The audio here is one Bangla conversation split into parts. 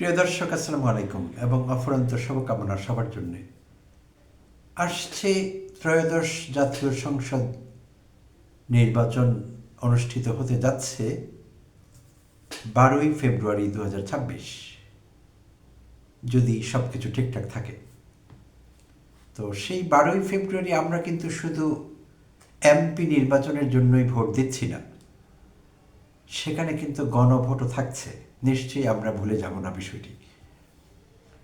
প্রিয় দর্শক, আসসালামু আলাইকুম এবং অফুরন্ত শুভকামনা সবার জন্য। আসছে ত্রয়োদশ জাতীয় সংসদ নির্বাচন অনুষ্ঠিত হতে যাচ্ছে বারোই ফেব্রুয়ারি দু হাজার ছাব্বিশ। যদি সব কিছু ঠিকঠাক থাকে। তো সেই বারোই ফেব্রুয়ারি আমরা কিন্তু শুধু এমপি নির্বাচনের জন্যই ভোট দিচ্ছি না। সেখানে কিন্তু গণভোটও থাকছে। নিশ্চয়ই আমরা ভুলে যাব না বিষয়টি।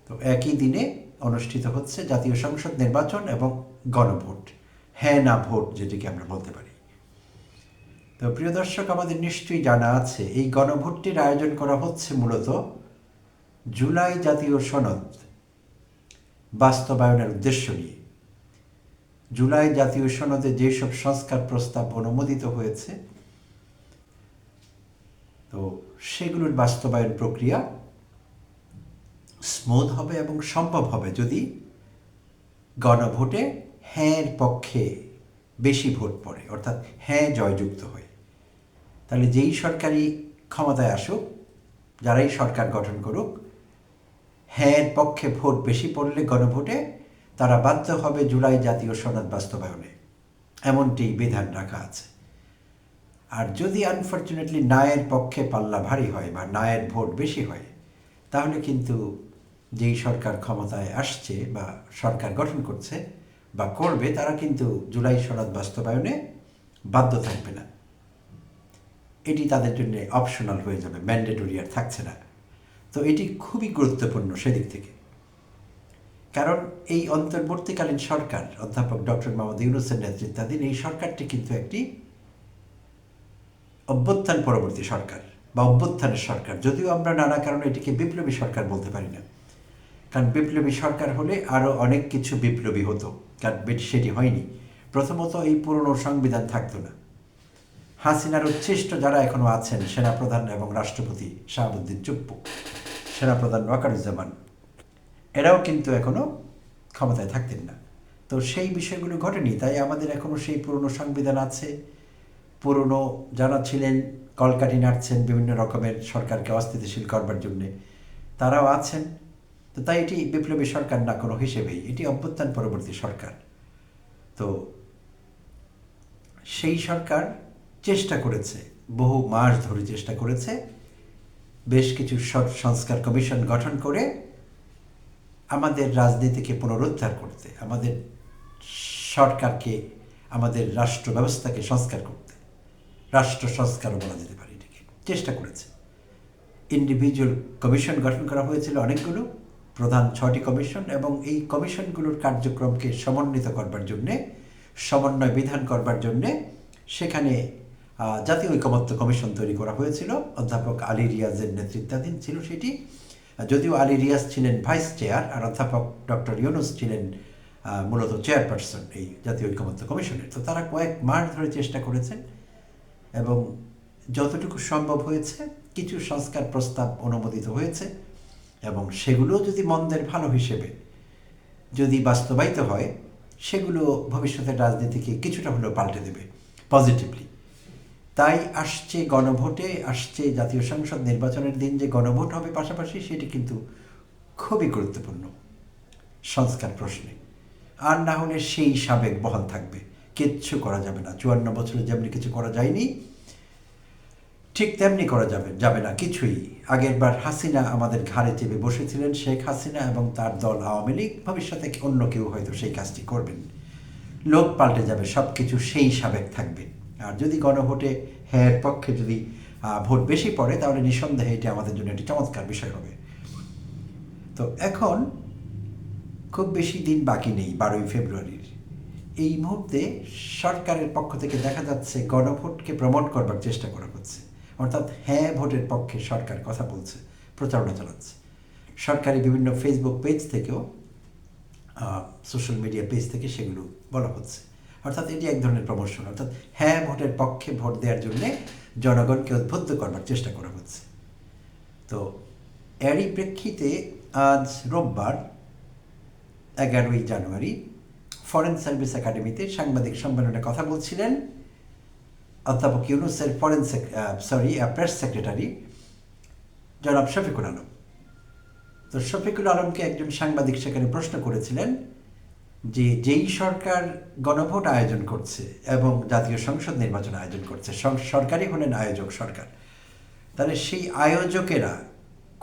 তো একই দিনে অনুষ্ঠিত হচ্ছে জাতীয় সংসদ নির্বাচন এবং গণভোট হ্যাঁ না ভোট যেটিকে আমরা বলতে পারি। তো প্রিয় দর্শক, আমাদের নিশ্চয়ই জানা আছে, এই গণভোটটির আয়োজন করা হচ্ছে মূলত জুলাই জাতীয় সনদ বাস্তবায়নের উদ্দেশ্য নিয়ে। জুলাই জাতীয় সনদে যেসব সংস্কার প্রস্তাব অনুমোদিত হয়েছে, তো সেগুলোর বাস্তবায়ন প্রক্রিয়া স্মুথ হবে এবং সম্ভব হবে যদি গণভোটে হ্যাঁর পক্ষে বেশি ভোট পড়ে, অর্থাৎ হ্যাঁ জয়যুক্ত হয়। তাহলে যেই সরকারি ক্ষমতায় আসুক, যারাই সরকার গঠন করুক হ্যাঁ পক্ষে ভোট বেশি পড়লে গণভোটে তারা বাধ্য হবে জুলাই জাতীয় সনদ বাস্তবায়নে। এমনটি বিধান রাখা আছে। আর যদি আনফর্চুনেটলি নায়ের পক্ষে পাল্লা ভারী হয় বা নায়ের ভোট বেশি হয়, তাহলে কিন্তু যেই সরকার ক্ষমতায় আসছে বা সরকার গঠন করছে বা করবে, তারা কিন্তু জুলাই সনদ বাস্তবায়নে বাধ্য থাকবে না। এটি তাদের জন্য অপশনাল হয়ে যাবে ম্যান্ডেটরি আর থাকছে না। তো এটি খুবই গুরুত্বপূর্ণ সেদিক থেকে। কারণ এই অন্তর্বর্তীকালীন সরকার, অধ্যাপক ডক্টর মোহাম্মদ ইউনুসের নেতৃত্বাধীন এই সরকারটি কিন্তু একটি অভ্যুত্থান পরবর্তী সরকার বা অভ্যুত্থানের সরকার। যদিও আমরা নানা কারণে এটিকে বিপ্লবী সরকার বলতে পারি না। কারণ বিপ্লবী সরকার হলে আরও অনেক কিছু বিপ্লবী হতো। কারণ সেটি হয়নি। প্রথমত এই পুরনো সংবিধান থাকতো না। হাসিনার উচ্ছিষ্ট যারা এখনও আছেন, সেনাপ্রধান এবং রাষ্ট্রপতি শাহাবুদ্দিন চুপ্পু, সেনাপ্রধান ওয়াকারুজ্জামান, এরাও কিন্তু এখনও ক্ষমতায় থাকতেন না। তো সেই বিষয়গুলো ঘটেনি, তাই আমাদের এখনও সেই পুরনো সংবিধান আছে। পুরনো যারা ছিলেন, কলকাঠি নাড়ছেন, বিভিন্ন রকমের সরকারকে অস্থিতিশীল করবার জন্যে, তারাও আছেন। তো তাই এটি বিপ্লবী সরকার না কোনো হিসেবেই, এটি অভ্যুত্থান পরবর্তী সরকার। তো সেই সরকার চেষ্টা করেছে, বহু মাস ধরে চেষ্টা করেছে, বেশ কিছু সংস্কার কমিশন গঠন করে আমাদের রাজনীতিকে পুনরুদ্ধার করতে, আমাদের সরকারকে, আমাদের রাষ্ট্র ব্যবস্থাকে সংস্কার করতে। রাষ্ট্র সংস্কারও বলা যেতে পারে এটিকে। চেষ্টা করেছে। ইন্ডিভিজুয়াল কমিশন গঠন করা হয়েছিল অনেকগুলো, প্রধান ছটি কমিশন এবং এই কমিশনগুলোর কার্যক্রমকে সমন্বিত করবার জন্যে, সমন্বয় বিধান করবার জন্যে সেখানে জাতীয় ঐকমত্য কমিশন তৈরি করা হয়েছিল। অধ্যাপক আলী রিয়াজের নেতৃত্বাধীন ছিল সেটি। যদিও আলী রিয়াজ ছিলেন ভাইস চেয়ার আর অধ্যাপক ডক্টর ইউনুস ছিলেন মূলত চেয়ারপারসন এই জাতীয় ঐকমত্য কমিশনের তো তারা কয়েক মাস ধরে চেষ্টা করেছেন এবং যতটুকু সম্ভব হয়েছে, কিছু সংস্কার প্রস্তাব অনুমোদিত হয়েছে এবং সেগুলো যদি মন্দের ভালো হিসেবে যদি বাস্তবায়িত হয়, সেগুলো ভবিষ্যতের রাজনীতিকে কিছুটা হলেও পাল্টে দেবে পজিটিভলি তাই আসছে গণভোটে, আসছে জাতীয় সংসদ নির্বাচনের দিন যে গণভোট হবে পাশাপাশি, সেটি কিন্তু খুবই গুরুত্বপূর্ণ সংস্কার প্রশ্নে। আর না হলে সেই সাবেক বহাল থাকবে। কিচ্ছু করা যাবে না। চুয়ান্ন বছরে যেমনি কিছু করা যায়নি, ঠিক তেমনি করা যাবে যাবে না কিছুই। আগের বার হাসিনা আমাদের ঘাড়ে চেপে বসেছিলেন, শেখ হাসিনা এবং তার দল আওয়ামী লীগ, ভবিষ্যতে অন্য কেউ হয়তো সেই কাজটি করবেন। লোক পাল্টে যাবে সব কিছু সেই সাবেক থাকবে। আর যদি গণভোটে হ্যাঁ পক্ষে যদি ভোট বেশি পড়ে, তাহলে নিঃসন্দেহে এটি আমাদের জন্য একটি চমৎকার বিষয় হবে। তো এখন খুব বেশি দিন বাকি নেই, বারোই ফেব্রুয়ারির। এই মুহূর্তে সরকারের পক্ষ থেকে দেখা যাচ্ছে গণভোটকে প্রমোট করবার চেষ্টা করা হচ্ছে। অর্থাৎ হ্যাঁ ভোটের পক্ষে সরকার কথা বলছে, প্রচারণা চালাচ্ছে। সরকারি বিভিন্ন ফেসবুক পেজ থেকেও সোশ্যাল মিডিয়া পেজ থেকে সেগুলো বলা হচ্ছে। অর্থাৎ এটি এক ধরনের প্রমোশন অর্থাৎ হ্যাঁ ভোটের পক্ষে ভোট দেওয়ার জন্যে জনগণকে উদ্বুদ্ধ করবার চেষ্টা করা হচ্ছে। তো এরই প্রেক্ষিতে আজ রোববার, এগারোই জানুয়ারি ফরেন সার্ভিস একাডেমিতে সাংবাদিক সম্মেলনে কথা বলছিলেন অধ্যাপক ইউনুসের ফরেন সরি প্রেস সেক্রেটারি জনাব শফিকুল আলম। তো শফিকুল আলমকে একজন সাংবাদিক সেখানে প্রশ্ন করেছিলেন যে যেই সরকার গণভোট আয়োজন করছে এবং জাতীয় সংসদ নির্বাচন আয়োজন করছে সরকারই হলেন আয়োজক সরকার, তাহলে সেই আয়োজকেরা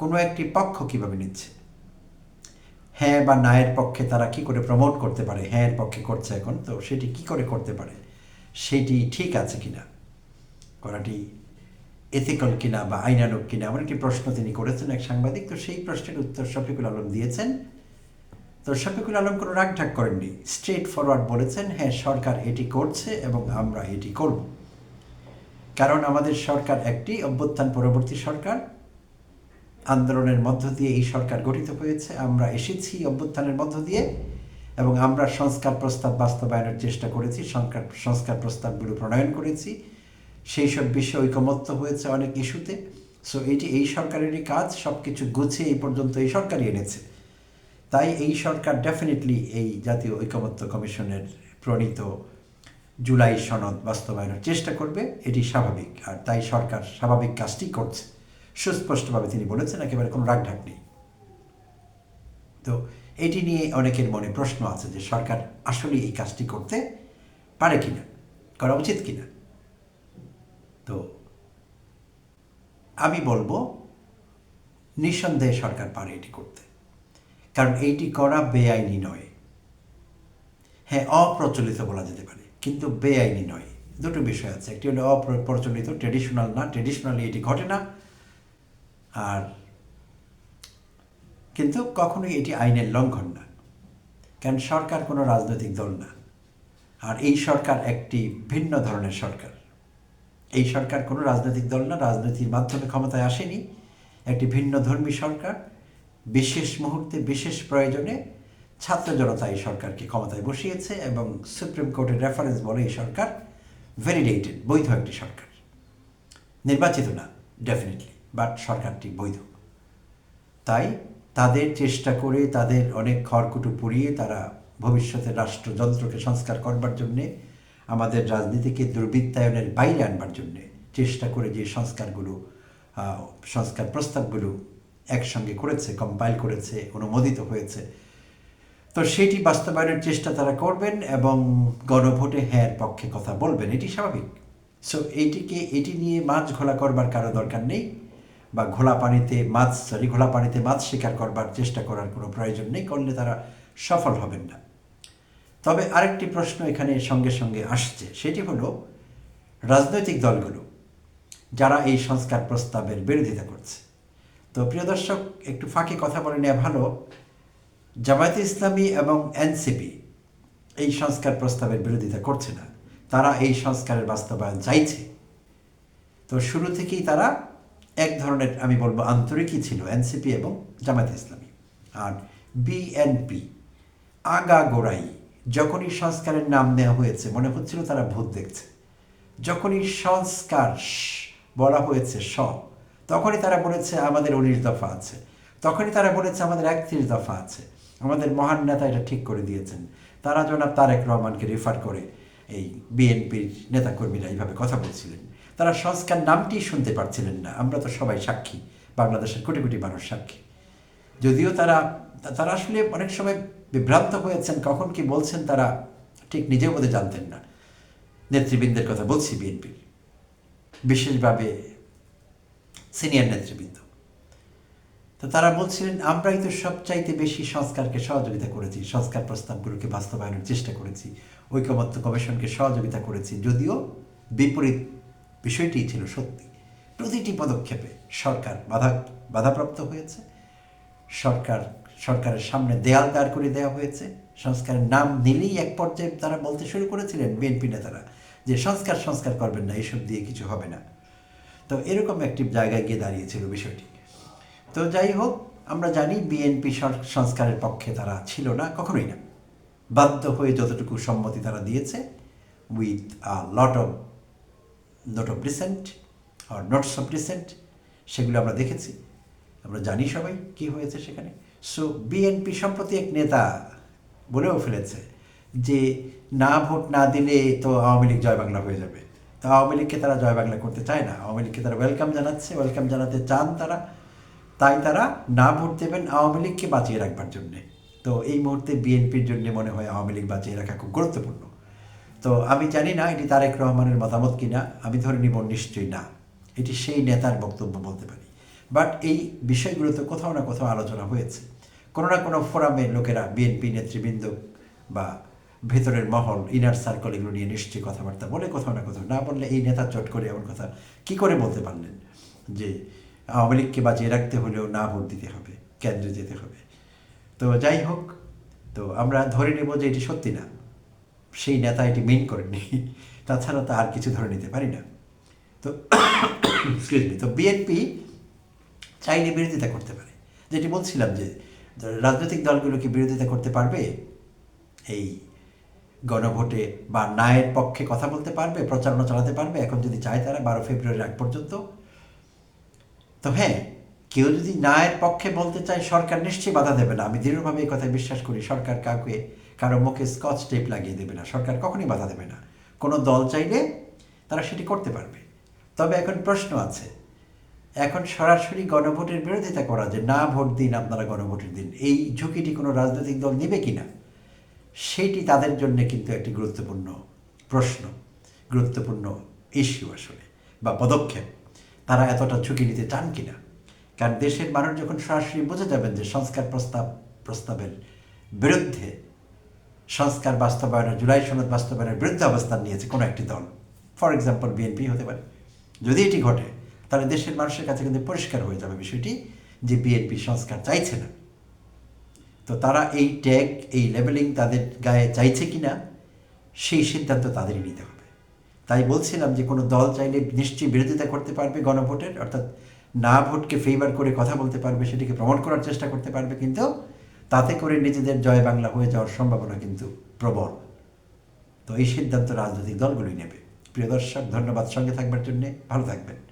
কোনো একটি পক্ষ কীভাবে নিচ্ছে? হ্যাঁ বা নায়ের পক্ষে তারা কি করে প্রমোট করতে পারে? হ্যাঁ এর পক্ষে করছে এখন, তো সেটি কি করে করতে পারে? সেটি ঠিক আছে কিনা? করাটি এথিক্যাল কিনা বা আইনানুক কিনা, এমন একটি প্রশ্ন তিনি করেছেন এক সাংবাদিক। তো সেই প্রশ্নের উত্তর শফিকুল আলম দিয়েছেন। তো শফিকুল আলম কোনো রাগঢাক করেননি। স্ট্রেট ফরওয়ার্ড বলেছেন হ্যাঁ সরকার এটি করছে এবং আমরা এটি করব। কারণ আমাদের সরকার একটি অভ্যুত্থান পরবর্তী সরকার। আন্দোলনের মধ্য দিয়ে এই সরকার গঠিত হয়েছে। আমরা এসেছি অভ্যুত্থানের মধ্য দিয়ে এবং আমরা সংস্কার প্রস্তাব বাস্তবায়নের চেষ্টা করেছি সংস্কার সংস্কার প্রস্তাবগুলো প্রণয়ন করেছি। সেই সব বিষয়ে ঐকমত্য হয়েছে অনেক ইস্যুতে। সো এটি এই সরকারেরই কাজ সব কিছু গুছিয়ে এই পর্যন্ত এই সরকারই এনেছে। তাই এই সরকার ডেফিনেটলি এই জাতীয় ঐকমত্য কমিশনের প্রণীত জুলাই সনদ বাস্তবায়নের চেষ্টা করবে, এটি স্বাভাবিক। আর তাই সরকার স্বাভাবিক কাজটি করছে। সুস্পষ্টভাবে তিনি বলেছেন, একেবারে কোনো রাগঢাক নেই। তো এটি নিয়ে অনেকের মনে প্রশ্ন আছে যে সরকার আসলে এই কাজটি করতে পারে কিনা, করা উচিত কিনা। তো আমি বলব, নিঃসন্দেহে সরকার পারে এটি করতে। কারণ এইটি করা বেআইনি নয়। হ্যাঁ অপ্রচলিত বলা যেতে পারে, কিন্তু বেআইনি নয়। দুটো বিষয় আছে, একটি হলো অপ্রচলিত ট্রেডিশনাল না ট্রেডিশনালি এটি ঘটে না। আর কিন্তু কখনোই এটি আইনের লঙ্ঘন না, কারণ সরকার কোনো রাজনৈতিক দল না। আর এই সরকার একটি ভিন্ন ধরনের সরকার। এই সরকার কোনো রাজনৈতিক দল না, রাজনীতির মাধ্যমে ক্ষমতায় আসেনি। একটি ভিন্ন ধর্মী সরকার, বিশেষ মুহূর্তে, বিশেষ প্রয়োজনে ছাত্র জনতা এই সরকারকে ক্ষমতায় বসিয়েছে এবং সুপ্রিম কোর্টের রেফারেন্স বলে এই সরকার ভ্যালিডেটেড বৈধ একটি সরকার। নির্বাচিত না ডেফিনেটলি বাট সরকারটি বৈধ। তাই তাদের চেষ্টা করে তাদের অনেক খড়কুটো পুড়িয়ে তারা ভবিষ্যতে রাষ্ট্রযন্ত্রকে সংস্কার করবার জন্যে, আমাদের রাজনীতিকে দুর্বৃত্তায়নের বাইরে আনবার জন্যে চেষ্টা করে যে সংস্কারগুলো সংস্কার প্রস্তাবগুলো একসঙ্গে করেছে কম্পাইল করেছে, অনুমোদিত হয়েছে। তো সেটি বাস্তবায়নের চেষ্টা তারা করবেন এবং গণভোটে হ্যাঁ পক্ষে কথা বলবেন, এটি স্বাভাবিক। সো এইটিকে এটি নিয়ে মাছ ঘোলা করবার কারও দরকার নেই। বা ঘোলা পানিতে মাছ, সরি, ঘোলা পানিতে মাছ শিকার করবার চেষ্টা করার কোনো প্রয়োজন নেই, করলে তারা সফল হবেন না। তবে আরেকটি প্রশ্ন এখানে সঙ্গে সঙ্গে আসছে, সেটি হলো রাজনৈতিক দলগুলো, যারা এই সংস্কার প্রস্তাবের বিরোধিতা করছে। তো প্রিয় দর্শক, একটু ফাঁকে কথা বলে নেওয়া ভালো, জামায়াতে ইসলামী এবং এনসিপি এই সংস্কার প্রস্তাবের বিরোধিতা করছে না, তারা এই সংস্কারের বাস্তবায়ন চাইছে। তো শুরু থেকেই তারা এক ধরনের, আমি বলব, আন্তরিকই ছিল এনসিপি এবং জামায়াতে ইসলামী। আর বিএনপি, আগা গোড়াই, যখনই সংস্কারের নাম নেওয়া হয়েছে, মনে হচ্ছিল তারা ভূত দেখছে। যখনই সংস্কার বলা হয়েছে স, তখনই তারা বলেছে আমাদের উনিশ দফা আছে। তখনই তারা বলেছে আমাদের একত্রিশ দফা আছে। আমাদের মহান নেতা এটা ঠিক করে দিয়েছেন। তারা জনাব তারেক রহমানকে রেফার করে এই বিএনপির নেতাকর্মীরা এইভাবে কথা বলছিলেন। তারা সংস্কার নামটি শুনতে পারছিলেন না। আমরা তো সবাই সাক্ষী, বাংলাদেশের কোটি কোটি মানুষ সাক্ষী। যদিও তারা তারা আসলে অনেক সময় বিভ্রান্ত হয়েছেন, কখন কি বলছেন তারা ঠিক নিজেও বোধহয় জানতেন না। নেতৃবৃন্দের কথা বলছি বিএনপির বিশেষভাবে সিনিয়র নেতৃবৃন্দ। তো তারা বলছিলেন, আমরাই তো সবচাইতে বেশি সংস্কারকে সহযোগিতা করেছি, সংস্কার প্রস্তাবগুলোকে বাস্তবায়নের চেষ্টা করেছি, ঐকমত্য কমিশনকে সহযোগিতা করেছি। যদিও বিপরীত বিষয়টি ছিল সত্যি। প্রতিটি পদক্ষেপে সরকার বাধা, বাধাপ্রাপ্ত হয়েছে। সরকার, সরকারের সামনে দেয়াল দাঁড় করে দেওয়া হয়েছে। সংস্কারের নাম নিলেই এক পর্যায়ে তারা বলতে শুরু করেছিলেন বিএনপি নেতারা যে সংস্কার সংস্কার করবেন না, এসব দিয়ে কিছু হবে না। তো এরকম একটি জায়গায় গিয়ে দাঁড়িয়েছিল বিষয়টি। তো যাই হোক, আমরা জানি বিএনপি সংস্কারের পক্ষে তারা ছিল না, কখনোই না। বাধ্য হয়ে যতটুকু সম্মতি তারা দিয়েছে, with a lot of note of recent R notes of recent সেগুলো আমরা দেখেছি। আমরা জানি সবাই কি হয়েছে সেখানে। সো বিএনপি সম্প্রতি এক নেতা বলেও ফেলেছে যে, না ভোট না দিলে তো আওয়ামী লীগ জয় বাংলা হয়ে যাবে। তো আওয়ামী লীগকে তারা জয় বাংলা করতে চায় না। আওয়ামী লীগকে তারা ওয়েলকাম জানাচ্ছে ওয়েলকাম জানাতে চান তারা। তাই তারা না ভোট দেবেন আওয়ামী লীগকে বাঁচিয়ে রাখবার জন্যে। তো এই মুহূর্তে বিএনপির জন্য মনে হয় আওয়ামী লীগ বাঁচিয়ে রাখা খুব গুরুত্বপূর্ণ। তো আমি জানি না এটি তারেক রহমানের মতামত কিনা, আমি ধরে নিব নিশ্চয়ই না। এটি সেই নেতার বক্তব্য বলতে পারি। বাট এই বিষয়গুলো তো কোথাও না কোথাও আলোচনা হয়েছে। কোনো না কোনো ফোরামে লোকেরা, বিএনপি নেতৃবৃন্দ বা ভেতরের মহল ইনার সার্কল এগুলো নিয়ে নিশ্চয়ই কথাবার্তা বলে, কোথাও না কোথাও না বললে এই নেতা চট করে এমন কথা কি করে বলতে পারলেন? যে আওয়ামী লীগকে বাঁচিয়ে রাখতে হলেও না ভোট দিতে হবে, কেন্দ্রে যেতে হবে। তো যাই হোক, তো আমরা ধরে নেব যে এটি সত্যি না। সেই নেতা এটি মেন করেননি। তাছাড়া তো আর কিছু ধরে নিতে পারি না। তো তো বিএনপি চাইলে বিরোধিতা করতে পারে। যেটি বলছিলাম যে, রাজনৈতিক দলগুলো কি বিরোধিতা করতে পারবে? এই গণভোটে বা ন্যায়ের পক্ষে কথা বলতে পারবে প্রচারণা চালাতে পারবে, এখন যদি চায় তারা বারো ফেব্রুয়ারির আগ পর্যন্ত। তো হ্যাঁ কেউ যদি ন্যায়ের পক্ষে বলতে চায়, সরকার নিশ্চয়ই বাধা দেবে না। আমি দৃঢ়ভাবে এই কথায় বিশ্বাস করি, সরকার কাউকে কারও মুখে স্কচ টেপ লাগিয়ে দেবে না, সরকার কখনই বাধা দেবে না। কোনো দল চাইলে তারা সেটি করতে পারবে। তবে এখন প্রশ্ন আছে, এখন সরাসরি গণভোটের বিরোধিতা করা যে না ভোট দিন আপনারা গণভোটের দিন, এই ঝুঁকিটি কোনো রাজনৈতিক দল নেবে কিনা? সেইটি তাদের জন্য কিন্তু একটি গুরুত্বপূর্ণ প্রশ্ন, গুরুত্বপূর্ণ ইস্যু আসলে, বা পদক্ষেপ। তারা এতটা ঝুঁকি নিতে চান কিনা? কারণ দেশের মানুষ যখন সরাসরি বুঝে যাবেন যে সংস্কার প্রস্তাব, প্রস্তাবের বিরুদ্ধে সংস্কার বাস্তবায়নের, জুলাই সনদ বাস্তবায়নের বিরুদ্ধে অবস্থান নিয়েছে কোনো একটি দল। ফর এক্সাম্পল বিএনপি হতে পারে। যদি এটি ঘটে, তাহলে দেশের মানুষের কাছে কিন্তু পরিষ্কার হয়ে যাবে বিষয়টি যে বিএনপি সংস্কার চাইছে না। তো তারা এই ট্যাগ, এই লেবেলিং তাদের গায়ে চাইছে কি না সেই সিদ্ধান্ত তাদেরই নিতে হবে। তাই বলছিলাম যে কোনো দল চাইলে নিশ্চয়ই বিরোধিতা করতে পারবে গণভোটের, অর্থাৎ না ভোটকে ফেভার করে কথা বলতে পারবে, সেটিকে প্রমোট করার চেষ্টা করতে পারবে, কিন্তু তাতে করে নিজেদের জয় বাংলা হয়ে যাওয়ার সম্ভাবনা কিন্তু প্রবল। তো এই সিদ্ধান্ত রাজনৈতিক দলগুলোই নেবে। প্রিয় দর্শক, ধন্যবাদ সঙ্গে থাকবার জন্যে। ভালো থাকবেন।